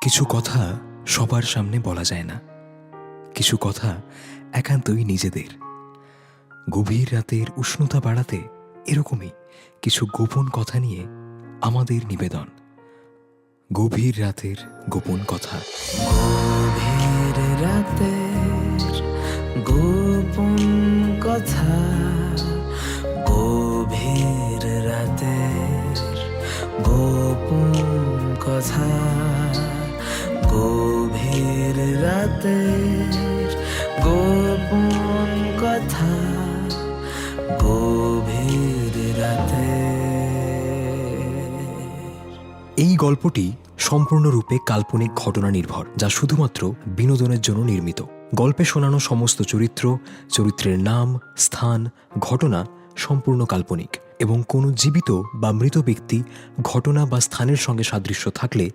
কিছু কথা সবার সামনে বলা যায় না। কিছু কথা একান্তই নিজেদের। গভীর রাতের উষ্ণতা বাড়াতে এরকমই কিছু গোপন কথা নিয়ে আমাদের নিবেদন। গভীর রাতের গোপন কথা। গভীর রাতের গোপন কথা। গভীর রাতের গোপন কথা। রাতের গোপন কথা গভীর রাতের এই গল্পটি সম্পূর্ণরূপে কাল্পনিক ঘটনা নির্ভর যা শুধুমাত্র বিনোদনের জন্য নির্মিত। গল্পে শোনানো সমস্ত চরিত্র, চরিত্রের নাম, স্থান, ঘটনা সম্পূর্ণ কাল্পনিক এবং কোনো জীবিত বা মৃত ব্যক্তি, ঘটনা বা স্থানের সঙ্গে সাদৃশ্য থাকলে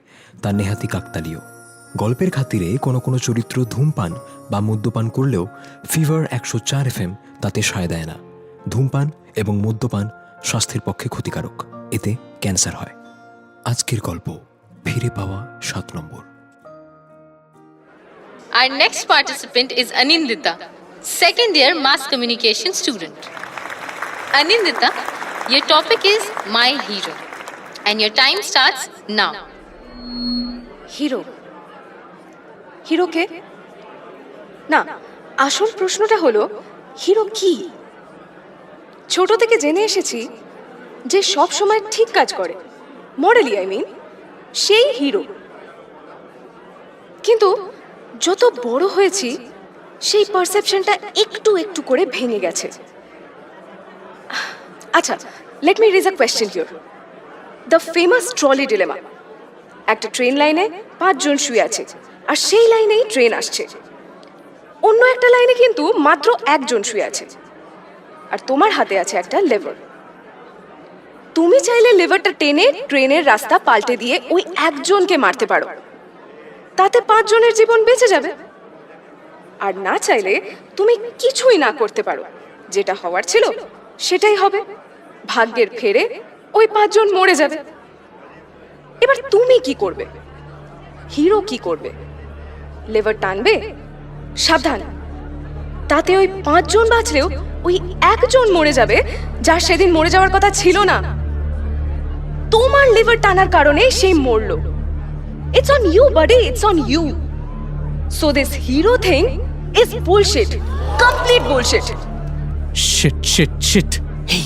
তা নেহাতি কাকতালীয়। গল্পের খাতিরে কোনো কোনো চরিত্র ধূমপান বা মদ্যপান করলেও ফিভার একশো চার এফ তাতে সায় দেয় না ধূমপান এবং মদ্যপান স্বাস্থ্যের পক্ষে ক্ষতিকারক এতে ক্যান্সার হয় আজকের গল্প ফিরে পাওয়া সাত নম্বর Our next participant is Anindita, second year mass communication student. Anindita, your topic is My Hero, and your time starts now. Hero hero কে না, আসল প্রশ্নটা হলো, হিরো কি? ছোট থেকে জেনে এসেছি যে সব সময় ঠিক কাজ করে। মডেলি আই মিন সেই হিরো। কিন্তু যত বড় হয়েছি, সেই পারসেপশনটা একটু একটু করে ভেঙে গেছে। আচ্ছা let me raise a question here the famous trolley dilemma একটা ট্রেন লাইনে পাঁচজন শুয়ে আছে। আর সেই লাইনেই ট্রেন আসছে। অন্য একটা লাইনে কিন্তু মাত্র একজন শুয়ে আছে। আর তোমার হাতে আছে একটা লেভার তুমি চাইলে লেভারটা টেনে ট্রেনের রাস্তা পাল্টে দিয়ে ওই একজনকে মারতে পারো। তাতে পাঁচজনের জীবন বেঁচে যাবে। আর না চাইলে তুমি কিছুই না করতে পারো। যেটা হওয়ার ছিল, সেটাই হবে। ভাগ্যের ফেরে ওই পাঁচজন মরে যাবে। এবার তুমি কি করবে? হিরো কি করবে? লেভার টানবে? সাবধান। তাতে ওই পাঁচজন বাঁচলেও ওই একজন মরে যাবে যার সেদিন মরে যাওয়ার কথা ছিল না। তোমার লিভার টানার কারণে সে মরলো। It's on you buddy it's on you so this hero thing is bullshit complete bullshit shit shit shit এই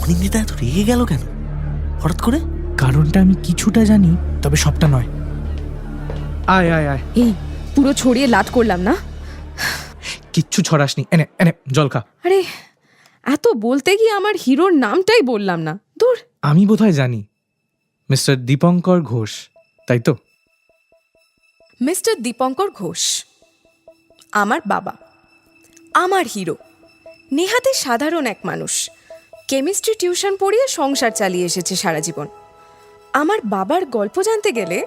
অনিন্দিতা এত রেগে গেল কেন? হঠাৎ করে? কারণটা আমি কিছুটা জানি তবে সবটা নয়। আয় আয় আয়। এই পুরো ছড়িয়ে লাট করলাম না? কিচ্ছু ছড়াসনি। এনে এনে জল খা। আরে এত বলতে গিয়ে আমার হিরোর নামটাই বললাম না। দূর আমি বোধহয় জানি। মিস্টার দীপঙ্কর ঘোষ তাই তো? মিস্টার দীপঙ্কর ঘোষ আমার বাবা আমার হিরো নেহাতে সাধারণ এক মানুষ। কেমিস্ট্রি টিউশন পড়িয়ে সংসার চালিয়ে এসেছে সারা জীবন। আমার বাবার গল্প জানতে গেলে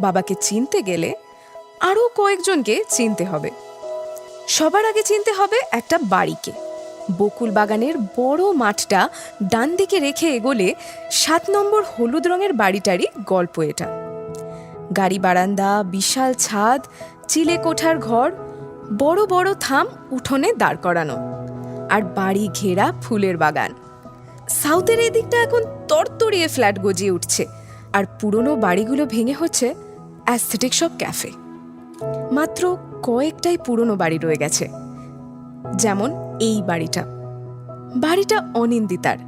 বাবাকে চিনতে গেলে আরও কয়েকজনকে চিনতে হবে। সবার আগে চিনতে হবে একটা বাড়িকে। বকুল বাগানের বড় মাঠটা ডান দিকে রেখে এগোলে সাত নম্বর হলুদ রঙের বাড়িটারই গল্প এটা। গাড়ি বারান্দা, বিশাল ছাদ, চিলে কোঠার ঘর, বড় বড় থাম উঠোনে দাঁড় করানো আর বাড়ি ঘেরা ফুলের বাগান। সাউথের এই দিকটা এখন তরতরিয়ে ফ্ল্যাট গজিয়ে উঠছে আর পুরনো বাড়িগুলো ভেঙে হচ্ছে অ্যাস্থেটিক সব ক্যাফে। মাত্র কয়েকটাই পুরনো বাড়ি রয়ে গেছে। যেমন এই বাড়িটা। বাড়িটা অনিন্দিতার।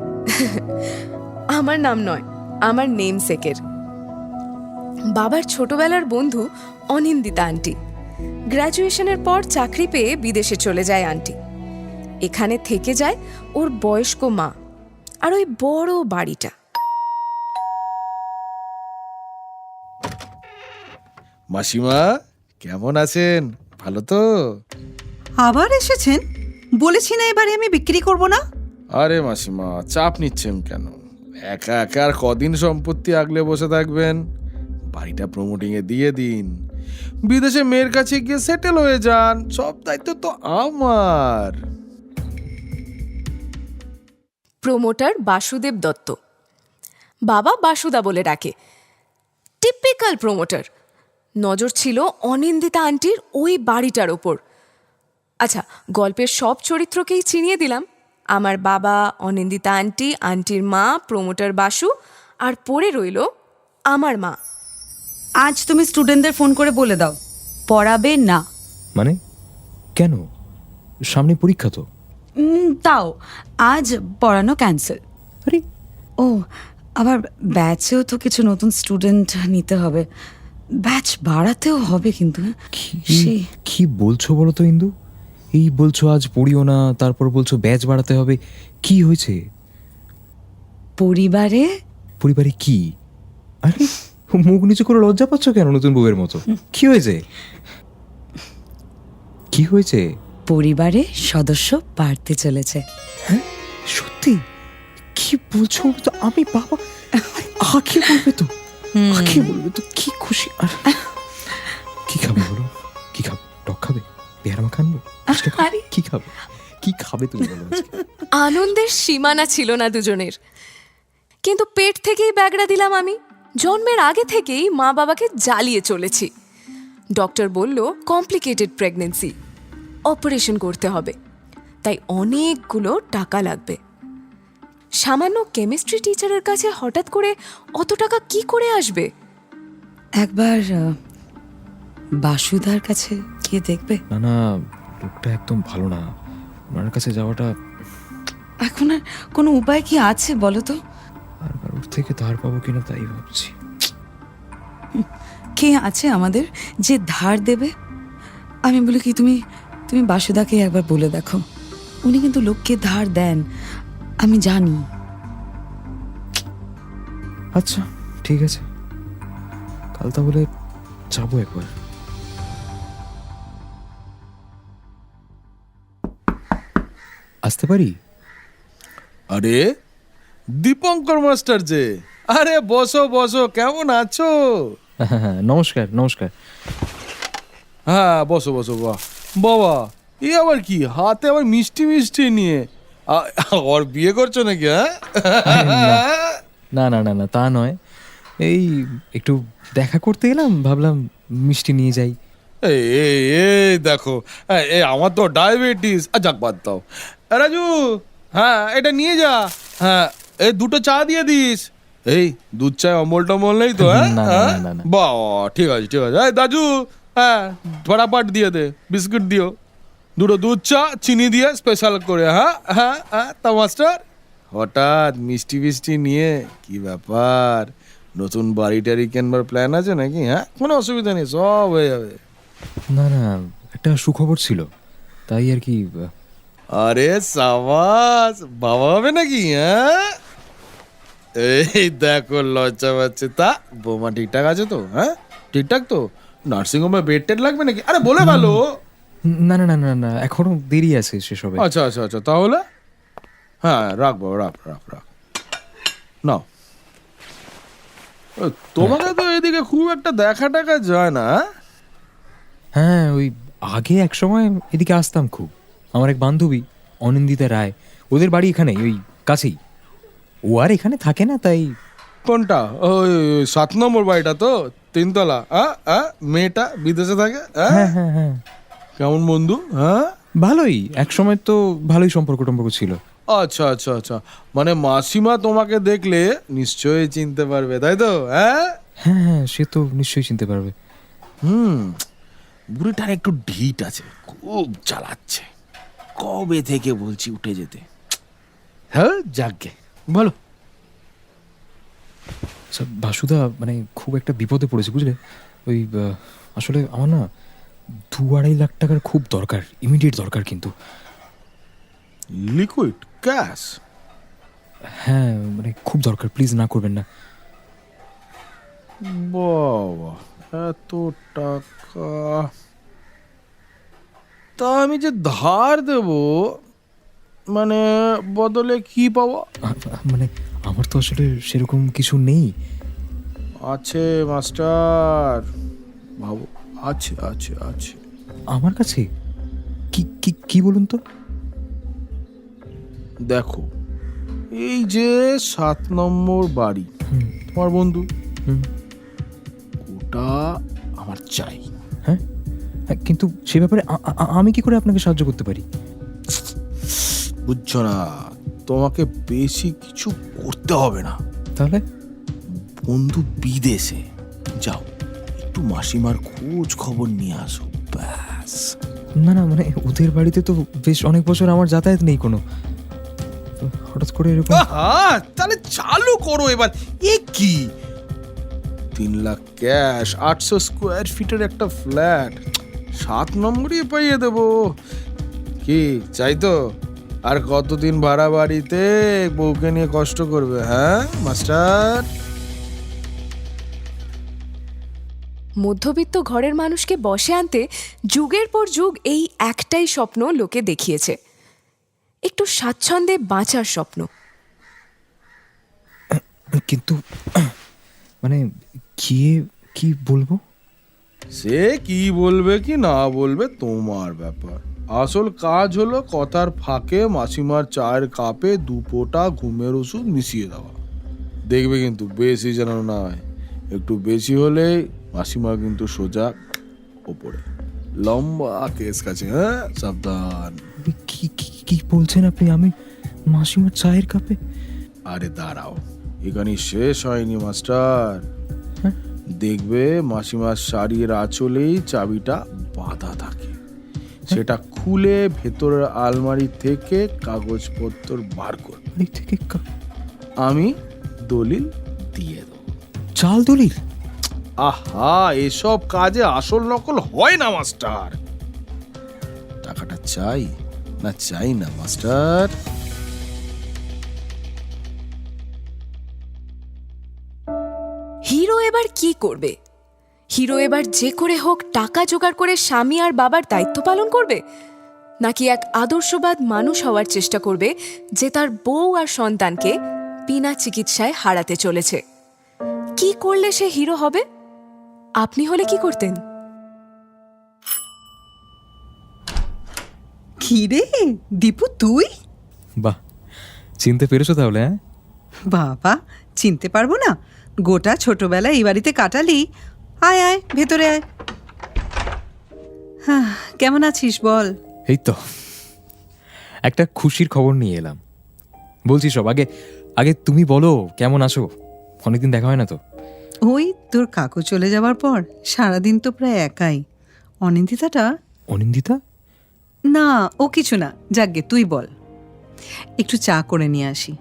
আমার নাম নয়, আমার নেম সেকের বাবার ছোটবেলার বন্ধু অনিন্দিতা আন্টি। গ্র্যাজুয়েশনের পর চাকরি পেয়ে বিদেশে চলে যায় আন্টি। এখানে থেকে যায় ওর বয়স্ক মা আর ওই বড় বাড়িটা। মাসিমা? কেমন আছেন? ভালো তো? আবার এসেছেন? বলেছি না এবারে আমি বিক্রি করব না? আরে মাসিমা চাপ নিচ্ছেন কেন? একা একা আর কদিন সম্পত্তি আগলে বসে থাকবেন? বাড়িটা প্রমোটিং এ দিয়ে দিন। বিদেশে মেয়ের কাছে গিয়ে সেটেল হয়ে যান। সব দায়িত্ব তো আমার। প্রমোটার বাসুদেব দত্ত। বাবা বাসুদা বলে ডাকে। Typical promoter. নজর ছিল অনিন্দিতা আন্টির ওই বাড়িটার ওপর। আচ্ছা গল্পের সব চরিত্রকেই চিনিয়ে দিলাম। আমার বাবা অনিন্দিতা আন্টি আন্টির মা প্রমোটার বাসু আর পড়ে রইল আমার মা। আজ তুমি স্টুডেন্টদের ফোন করে বলে দাও পড়াবে না। মানে? কেন? সামনে পরীক্ষা তো। তাও আজ পড়ানো ক্যান্সেল আরে! ও আবার ব্যাচেও তো কিছু নতুন স্টুডেন্ট নিতে হবে। ব্যাচ বাড়াতেও হবে কিন্তু হ্যাঁ? কি বলছো বলো তো ইন্দু? এই বলছো আজ পড়িও না তারপর বলছো ব্যাচ বাড়াতে হবে কি হয়েছে? পরিবারে? পরিবারে কি? আরে মুখ নিচু করে লজ্জা পাচ্ছ কেন নতুন বউয়ের মতো? কি হয়েছে? কি হয়েছে? পরিবারে সদস্য বাড়তে চলেছে। হ্যাঁ? সত্যি? কি বলছো? তো আমি বাবা আঁকে বলবে তো? আঁকে বলবে তো কি খুশি আর কি খাবে বলো? কি খাবে? টক খাবে? পেয়ারা মাখা আনব আরে। কি খাবে? কি খাবে তুমি বলো আনন্দের সীমানা ছিল না দুজনের। কিন্তু পেট থেকেই ব্যাগড়া দিলাম আমি। জন্মের আগে থেকেই মা বাবাকে জ্বালিয়ে চলেছি। ডক্টর বলল কমপ্লিকেটেড প্রেগনেন্সি অপারেশন করতে হবে। তাই অনেকগুলো টাকা লাগবে। সামান্য কেমিস্ট্রি টিচারের কাছে হঠাৎ করে অত টাকা কি করে আসবে? একবার বাসুদার কাছে গিয়ে দেখবে। না না লোকটা একদম ভালো না। ওনার কাছে যাওয়াটা এখন আর কোনো উপায় কি আছে বলো তো? আর কারোর থেকে ধার পাবো কিনা তাই ভাবছি। কে আছে আমাদের যে ধার দেবে? আমি বলি কি তুমি তুমি বাসুদাকে একবার বলে দেখো। উনি কিন্তু লোককে ধার দেন। আমি জানি। আচ্ছা ঠিক আছে। কাল তাহলে যাব একবার। আসতে পারি? আরে দীপঙ্কর মাস্টার যে। আরে বসো বসো কেমন আছো? হ্যাঁ হ্যাঁ নমস্কার নমস্কার। হ্যাঁ বসো বসো বাহ। বাবা এ আবার কি? হাতে আবার মিষ্টি মিষ্টি নিয়ে। ওর বিয়ে করছ নাকি হ্যাঁ? না। না না না তা নয়। এই একটু দেখা করতে এলাম ভাবলাম মিষ্টি নিয়ে যাই। এই এই দেখো এই, আমার তো ডায়াবেটিস। যাক বাদ দাও। রাজু হ্যাঁ এটা নিয়ে যা। হ্যাঁ এই দুটো চা দিয়ে দিস। এই দুধ চায় অমল টমল নেই তো হ্যাঁ? হ্যাঁ? বাহ ঠিক আছে ঠিক আছে। দাজু হ্যাঁ ফটাফট দিয়ে দে বিস্কুট দিও। দুটো দুধ চা চিনি দিয়ে স্পেশাল করে হ্যাঁ? হ্যাঁ হ্যাঁ তা মাস্টার? হঠাৎ মিষ্টি মিষ্টি নিয়ে কি ব্যাপার? নতুন বাড়ি টাড়ি কেনবার প্ল্যান আছে নাকি হ্যাঁ? কোনো অসুবিধা নেই সব হয়ে যাবে। না না একটা সুখবর ছিল তাই আর কি আরে সাবাস বাবা হবে নাকি হ্যাঁ? এই দেখো লজ্জা পাচ্ছে। তা বৌমা ঠিকঠাক আছে তো হ্যাঁ? ঠিকঠাক তো? নার্সিং হোমে বেড টেড লাগবে নাকি? আরে বলে ভালো। না না না না না এখনও দেরি আছে সেসবে। আচ্ছা আচ্ছা আচ্ছা তাহলে? হ্যাঁ রাখ বাবা রাখ রাখ রাখ। নাও। তোমাকে তো এদিকে খুব একটা দেখা টাকা যায় না হ্যাঁ? হ্যাঁ ওই আগে এক সময় এদিকে আসতাম খুব। আমার এক বান্ধবী অনিন্দিতা রায় ওদের বাড়ি এখানেই ওই কাছেই। ও আর এখানে থাকে না তাই কোনটা? ওই সাত নম্বর বাড়িটা তো তিনতলা হ্যাঁ হ্যাঁ মেয়েটা বিদেশে থাকে হ্যাঁ হ্যাঁ হ্যাঁ। কেমন বন্ধু? হ্যাঁ? ভালোই। এক সময় তো ভালোই সম্পর্ক টম্পর্ক ছিল। আচ্ছা আচ্ছা আচ্ছা। মানে মাসিমা তোমাকে দেখলে নিশ্চয়ই চিনতে পারবে তাই তো? হ্যাঁ? হ্যাঁ হ্যাঁ সে তো নিশ্চয়ই চিনতে পারবে। হুম বুড়িটার একটু ঢিট আছে খুব চালাচ্ছে কবে থেকে বলছি উঠে যেতে? হ্যাঁ যাকে বলো। আচ্ছা, বাসুদা মানে খুব একটা বিপদে পড়েছে বুঝলে? ওই আসলে আমার না দু আড়াই লাখ টাকার খুব দরকার ইমিডিয়েট দরকার কিন্তু। লিকুইড ক্যাশ হ্যাঁ মানে খুব দরকার প্লিজ না করবেন না। বাবা এত টাকা। তা আমি যে ধার দেব মানে বদলে কি পাবো? মানে আমার তো আসলে সেরকম কিছু নেই। আছে মাস্টার। ভাবো। আছে আছে আছে। আমার কাছে? কি কি কি বলুন তো? দেখো এই যে সাত নম্বর বাড়ি তোমার বন্ধু। ওটা আমার চাই। হ্যাঁ? হ্যাঁ, কিন্তু সে ব্যাপারে আমি কি করে আপনাকে সাহায্য করতে পারি? বুঝছ না তোমাকে বেশি কিছু করতে হবে না। তাহলে? বন্ধু বিদেশে যাও। একটু মাসিমার খোঁজ খবর নিয়ে আসো ব্যাস। না না মানে ওদের বাড়িতে তো বেশ অনেক বছর আমার যাতায়াত নেই কোনো। হঠাৎ করে এরকম তাহলে চালু করো এবার। এ কি? তিন লাখ ক্যাশ আটশো স্কোয়ার ফিটের একটা ফ্ল্যাট। সাত নম্বরই পাইয়ে দেবো। কি চাই তো? আর কতদিন ভাড়া বাড়িতে? বউকে নিয়ে কষ্ট করবে হ্যাঁ মাস্টার? মধ্যবিত্ত ঘরের মানুষকে বসে আনতে যুগের পর যুগ এই একটাই স্বপ্ন লোকে দেখিয়েছে। একটু স্বাচ্ছন্দ্যে বাঁচার স্বপ্ন। কিন্তু মানে গিয়ে কি বলব? সে কি বলবে কি না বলবে তোমার ব্যাপার। আসল কাজ হলো কথার ফাঁকে মাসিমার চায়ের কাপে দু ফোঁটা ঘুমের ওষুধ মিশিয়ে দেওয়া। দেখবে কিন্তু বেশি যেন না হয় একটু বেশি হলে মাসিমা কিন্তু সোজা ওপরে। লম্বা কেস কাছে হ্যাঁ? সাবধান। কি কি- কি বলছেন আপনি? আমি মাসিমার চায়ের কাপে? আরে দাঁড়াও এখানে শেষ হয়নি মাস্টার। হ্যাঁ? দেখবে মাসিমার শাড়ির আঁচলেই চাবিটা বাঁধা থাকে। সেটা খুলে ভেতরের আলমারি থেকে কাগজপত্র বার করবে। থেকে আমি দলিল দিয়ে দেবো। চাল দলিল? আহা, এসব কাজে আসল নকল হয় না, মাস্টার। টাকাটা চাই না চাই না, মাস্টার? হিরো এবার কি করবে? হিরো এবার যে করে হোক টাকা জোগাড় করে স্বামী আর বাবার দায়িত্ব পালন করবে? নাকি এক আদর্শবাদ মানুষ হওয়ার চেষ্টা করবে যে তার বউ আর সন্তানকে বিনা চিকিৎসায় হারাতে চলেছে? কি করলে সে হিরো হবে? আপনি হলে কি করতেন? কি রে দীপু তুই? বাহ চিনতে পেরেছ তাহলে হ্যাঁ? বাবা চিনতে পারব না। গোটা ছোটবেলা এই বাড়িতে কাটালি। আয় আয় ভেতরে আয়। হ্যাঁ কেমন আছিস বল? এই তো একটা খুশির খবর নিয়ে এলাম। বলছি সব আগে আগে তুমি বলো কেমন আছো? অনেকদিন দেখা হয় না তো। ওই তোর কাকু চলে যাওয়ার পর সারাদিন তো প্রায় একাই। অনিন্দিতাটা? অনিন্দিতা? না ও কিছু না। যাকগে তুই বল। একটু চা করে নিয়ে আসি।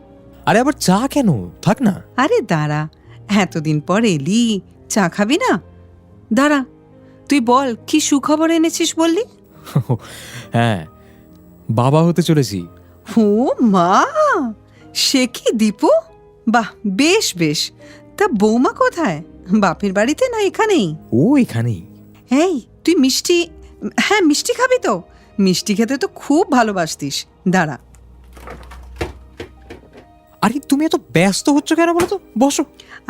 আরে আবার চা কেন? থাক না। আরে দাঁড়া। এতদিন পর এলি। চা খাবি না? দাঁড়া। তুই বল কি সুখবর এনেছিস বললি? হ্যাঁ বাবা হতে চলেছি। ও মা! সে কি দীপু? বাহ বেশ বেশ। তা বৌমা কোথায়? বাপের বাড়িতে না এখানেই? ও এখানেই। এই তুই মিষ্টি হ্যাঁ মিষ্টি খাবি তো। মিষ্টি খেতে তো খুব ভালোবাসতিস। দাঁড়া। আরে তুমি এত ব্যস্ত হচ্ছ কেন বলো তো? বসো।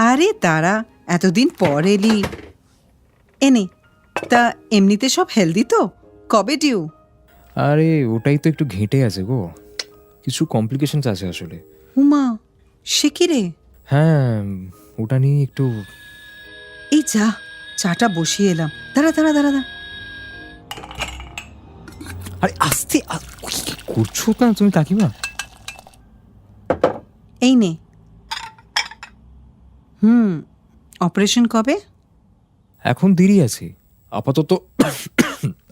আরে দাঁড়া এতদিন পর এলি। এনে তা এমনিতে সব হেলদি তো? কবে ডিউ আরে ওটাই তো একটু ঘেঁটে আছে গো। কিছু কমপ্লিকেশনস আছে আসলে। উমা সে কি রে? হ্যাঁ ওটা নিয়ে একটু এই যা চাটা বসিয়ে এলাম। দাঁড়া দাঁড়া দাঁড়া দাঁড়া। আরে আস্তে আ- কি কি করছ না তুমি কাকিমা? এই নে। হুম অপারেশন কবে? এখন দেরি আছে। আপাতত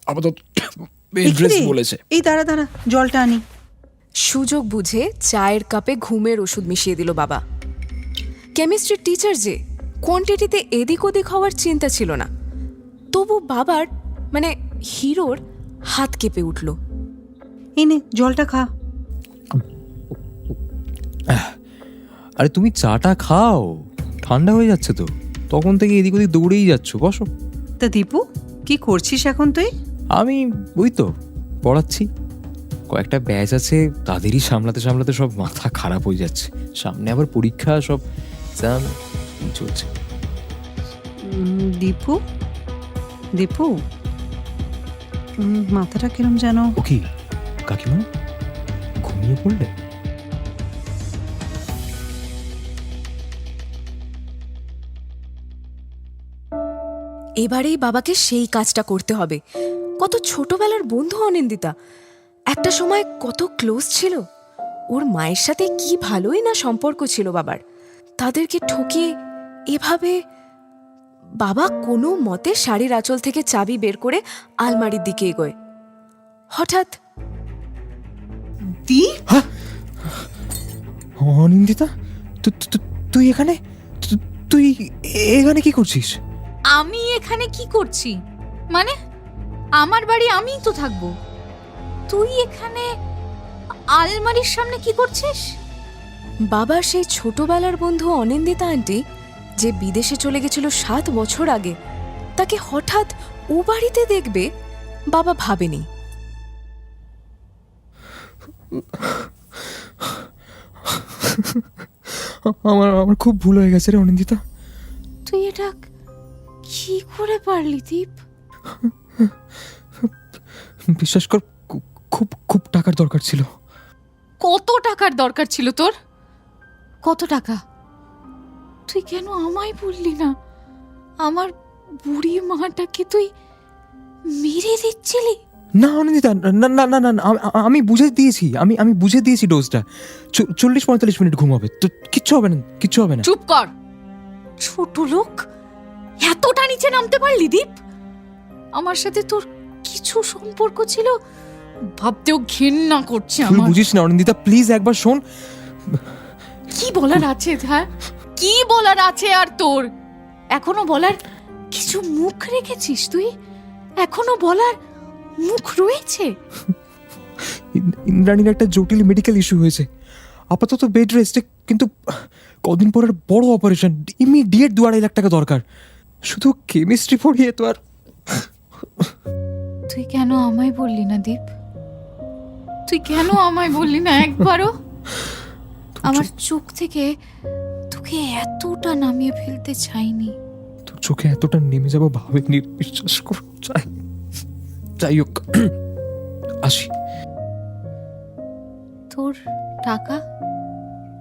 আপাতত এ কি বলেছে। এই দাঁড়া দাঁড়া জলটা আনি। সুযোগ বুঝে চায়ের কাপে ঘুমের ওষুধ মিশিয়ে দিল বাবা। কেমিস্ট্রির টিচার যে কোয়ান্টিটিতে এদিক ওদিক হওয়ার চিন্তা ছিল না। তবু বাবার মানে হিরোর হাত কেঁপে উঠল। এই নে জলটা খা। আরে তুমি চাটা খাও ঠান্ডা হয়ে যাচ্ছে তো। তখন থেকে এদিক ওদিক দৌড়েই যাচ্ছ বসো। তা দীপু কি করছিস এখন তুই? আমি ওই তো পড়াচ্ছি। কয়েকটা ব্যাচ আছে তাদেরই সামলাতে সামলাতে সব মাথা খারাপ হয়ে যাচ্ছে। সামনে আবার পরীক্ষা সব এক্সাম চলছে দীপু? দীপু? মাথাটা কিরম যেন? ও কি? কাকিমা? ঘুমিয়ে পড়লে? এবারেই বাবাকে সেই কাজটা করতে হবে। কত ছোটবেলার বন্ধু অনিন্দিতা। একটা সময় কত ক্লোজ ছিল। ওর মায়ের সাথে কি ভালোই না সম্পর্ক ছিল বাবার। তাদেরকে ঠকিয়ে এভাবে বাবা কোনো মতে শাড়ির আঁচল থেকে চাবি বের করে আলমারির দিকে এগোয়। হঠাৎ দীপ অনিন্দিতা তু- তু- তু- তুই এখানে? তুই এখানে কি করছিস? আমি এখানে কি করছি? মানে আমার বাড়ি আমিই তো থাকব। তুই এখানে আলমারির সামনে কি করছিস? বাবার সেই ছোটবেলার বন্ধু অনিন্দিতা আন্টি যে বিদেশে চলে গেছিল সাত বছর আগে তাকে হঠাৎ ও বাড়িতে দেখবে বাবা ভাবেনি। আমার আমার খুব ভুল হয়ে গেছে রে অনিন্দিতা। তুই এটা কি করে পারলি দীপ? বিশ্বাস কর খুব খুব টাকার দরকার ছিল। কত টাকার দরকার ছিল তোর? কত টাকা? তুই কেন আমায় বললি না? আমার বুড়ি মাটাকে তুই মেরে দিচ্ছিলি? না অনিন্দিতা না না না না আমি বুঝে দিয়েছি আমি আমি বুঝে দিয়েছি ডোজটা চল্লিশ পঁয়তাল্লিশ মিনিট ঘুম হবে। তো কিচ্ছু হবে না কিচ্ছু হবে না। চুপ কর। ছোট লোক এতটা নিচে নামতে পারলি দীপ? আমার সাথে তোর কিছু সম্পর্ক ছিল? ভাবতেও ঘেন্না করছে আমার। বুঝিস না অনিন্দিতা প্লিজ একবার শোন। কি বলার আছে হ্যাঁ কি বলার আছে আর তোর? এখনও বলার কিছু মুখ রেখেছিস তুই? এখনও বলার মুখ রয়েছে? ইন- ইন্দ্রাণীর একটা জটিল মেডিকেল ইস্যু হয়েছে। আপাতত বেড রেস্টে কিন্তু কদিন পরের বড় অপারেশন ইমিডিয়েট দু আড়াই লাখ টাকা দরকার। শুধু কেমিস্ট্রি পড়িয়ে তো আর তুই কেন আমায় বললি না দীপ? তুই কেন আমায় বললি না একবারও? আমার চোখ থেকে তোকে এতটা নামিয়ে ফেলতে চাইনি। তোর চোখে এতটা নেমে যাব ভাবেনি বিশ্বাস কর চাই যাই হোক আসি। তোর টাকা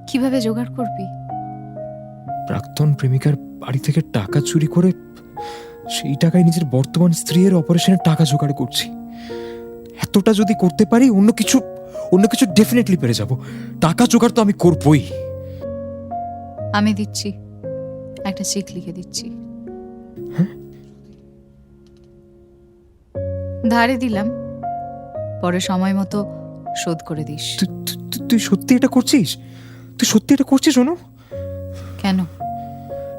কীভাবে জোগাড় করবি? প্রাক্তন প্রেমিকার বাড়ি থেকে টাকা চুরি করে সেই টাকায় নিজের বর্তমান স্ত্রীর অপারেশনের টাকা জোগাড় করছি। এতটা যদি করতে পারি অন্য কিছু অন্য কিছু ডেফিনেটলি পেরে যাব। টাকা জোগাড় তো আমি করবই। আমি দিচ্ছি। একটা চেক লিখে দিচ্ছি। ধারে দিলাম। পরে সময় মতো শোধ করে দিস। তুই- সত্যি এটা করছিস? তুই সত্যি এটা করছিস শোনো কেন?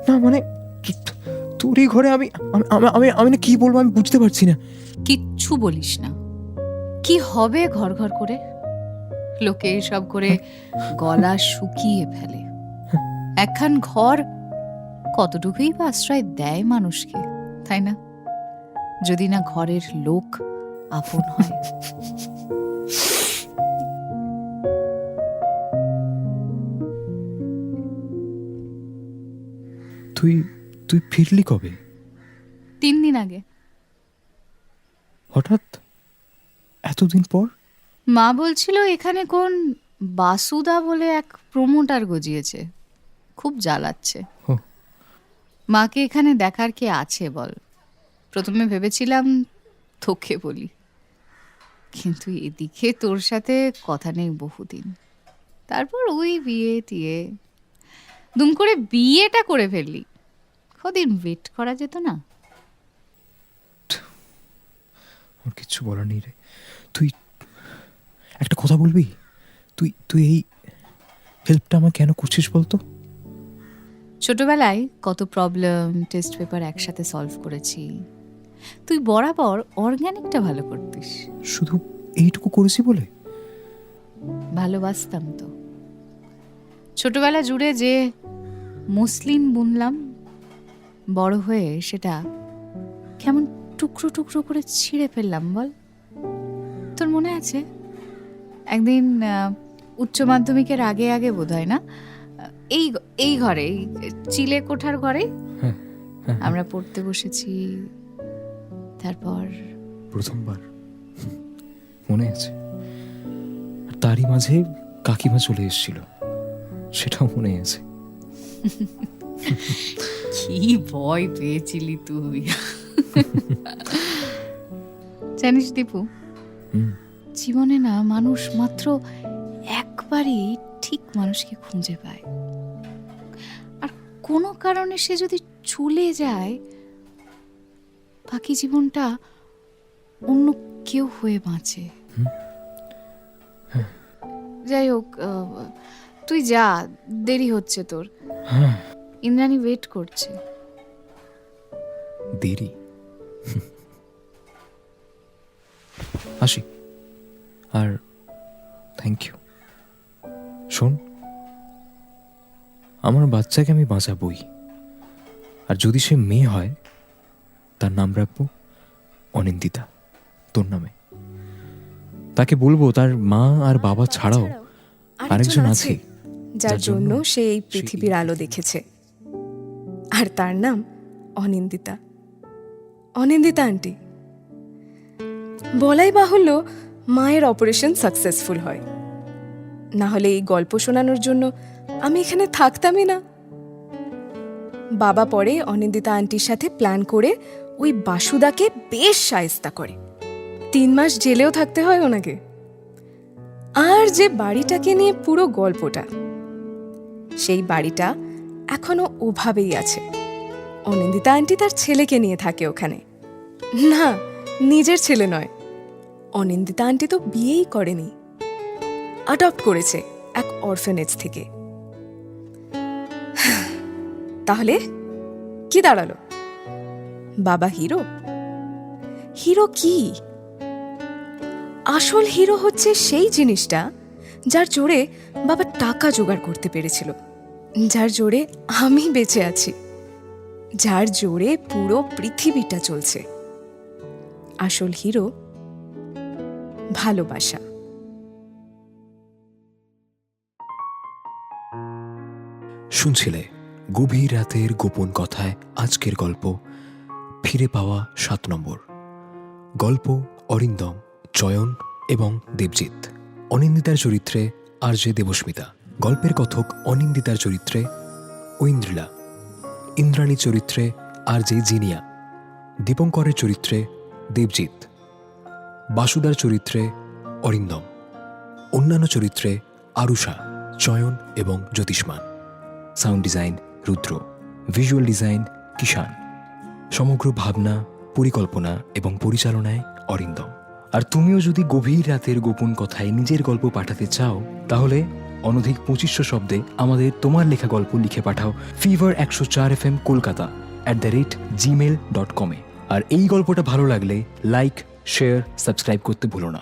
না মানে তু- তোর এই ঘরে আমি- আমি আমি না কি বলব আমি বুঝতে পারছি না। কিচ্ছু বলিস না। কি হবে ঘর ঘর করে? লোকে সব করে গলা শুকিয়ে ফেলে। একখান ঘর কতটুকুই বা আশ্রয় দেয় মানুষকে তাই না? যদি না ঘরের লোক আপন হয়। তুই তুই ফিরলি কবে? তিন দিন আগে। হঠাৎ? এতদিন পর? মা বলছিল এখানে কোন বাসুদা বলে এক প্রমোটার গজিয়েছে। খুব জ্বালাচ্ছে। মাকে এখানে দেখার কে আছে বল? প্রথমে ভেবেছিলাম তোকে বলি। কিন্তু এদিকে তোর সাথে কথা নেই বহুদিন। তারপর ওই বিয়ে টিয়ে দুম করে বিয়েটা করে ফেললি। কদিন ওয়েট করা যেত না। আমার কিচ্ছু বলার নেই রে। তুই একটা কথা বলবি? তুই তুই এই হেল্পটা আমার কেন করছিস বলতো? ছোটবেলায় কত প্রবলেম টেস্ট পেপার একসাথে সলভ করেছি। তুই বরাবর অর্গানিকটা ভালো করতিস। শুধু এইটুকু করেছি বলে? ভালোবাসতাম তো। ছোটবেলা জুড়ে যে মুসলিম বুনলাম বড় হয়ে সেটা কেমন টুকরো টুকরো করে ছিঁড়ে ফেললাম বল? তোর মনে আছে? একদিন উচ্চ মাধ্যমিকের আগে আগে বোধ হয় না? এই এই ঘরে চিলে কোঠার ঘরে হ্যাঁ, হ্যাঁ। আমরা পড়তে বসেছি। তারপর প্রথমবার। মনে আছে? তারই মাঝে কাকিমা চলে এসেছিল। সেটাও মনে আছে। কি ভয় পেয়েছিলি তুই। জানিস দীপু হুম। জীবনে না মানুষ মাত্র একবারই ঠিক মানুষকে খুঁজে পায়। আর কোনো কারণে সে যদি চলে যায় বাকি জীবনটা অন্য কেউ হয়ে বাঁচে। যাই হোক তুই যা দেরি হচ্ছে তোর। হ্যাঁ। ইন্দ্রাণী ওয়েট করছে। দেরি। আসি। আর থ্যাংক ইউ শোন আমার বাচ্চাকে আমি বাঁচাবই। আর যদি সে মেয়ে হয় তার নাম রাখব অনিন্দিতা তোর নামে। তাকে বলব তার মা আর বাবা ছাড়াও আরেকজন আছে যার জন্য সে এই পৃথিবীর আলো দেখেছে। আর তার নাম অনিন্দিতা। অনিন্দিতা আন্টি। বলাই বাহুল্য মায়ের অপারেশন সাকসেসফুল হয়। না হলে এই গল্প শোনানোর জন্য আমি এখানে থাকতামই না। বাবা পরে অনিন্দিতা আন্টির সাথে প্ল্যান করে ওই বাসুদাকে বেশ সায়স্তা করে। তিন মাস জেলেও থাকতে হয় ওনাকে। আর যে বাড়িটাকে নিয়ে পুরো গল্পটা, সেই বাড়িটা এখনও ওভাবেই আছে। অনিন্দিতা আন্টি তার ছেলেকে নিয়ে থাকে ওখানে। না, নিজের ছেলে নয়। অনিন্দিতা আন্টি তো বিয়েই করেনি। অ্যাডপ্ট করেছে এক অরফেনেজ থেকে। তাহলে কি দাঁড়াল? বাবা হিরো হিরো কি? আসল হিরো হচ্ছে সেই জিনিসটা যার জোরে বাবা টাকা জোগাড় করতে পেরেছিল। যার জোরে আমি বেঁচে আছি। যার জোরে পুরো পৃথিবীটা চলছে। আসল হিরো ভালোবাসা। শুনছিলে গভীর রাতের গোপন কথায় আজকের গল্প, ফিরে পাওয়া সাত নম্বর। গল্প অরিন্দম, চয়ন এবং দেবজিৎ। অনিন্দিতার চরিত্রে আর জে দেবস্মিতা। গল্পের কথক অনিন্দিতার চরিত্রে ঐন্দ্রিলা। ইন্দ্রাণী চরিত্রে আর জে জিনিয়া। দীপঙ্করের চরিত্রে দেবজিৎ। বাসুদার চরিত্রে অরিন্দম, অন্যান্য চরিত্রে আরুষা, চয়ন এবং Jyotishman. Sound design Rudra, visual design Kishan সমগ্র ভাবনা, পরিকল্পনা এবং পরিচালনায় অরিন্দম। আর তুমিও যদি গভীর রাতের গোপন কথায় নিজের গল্প পাঠাতে চাও, তাহলে অনধিক পঁচিশশো শব্দে আমাদের তোমার লেখা গল্প লিখে পাঠাও ফিভার একশো চার F M Kolkata at the rate Gmail dot কমে আর এই গল্পটা ভালো লাগলে লাইক শেয়ার সাবস্ক্রাইব করতে ভুলো না।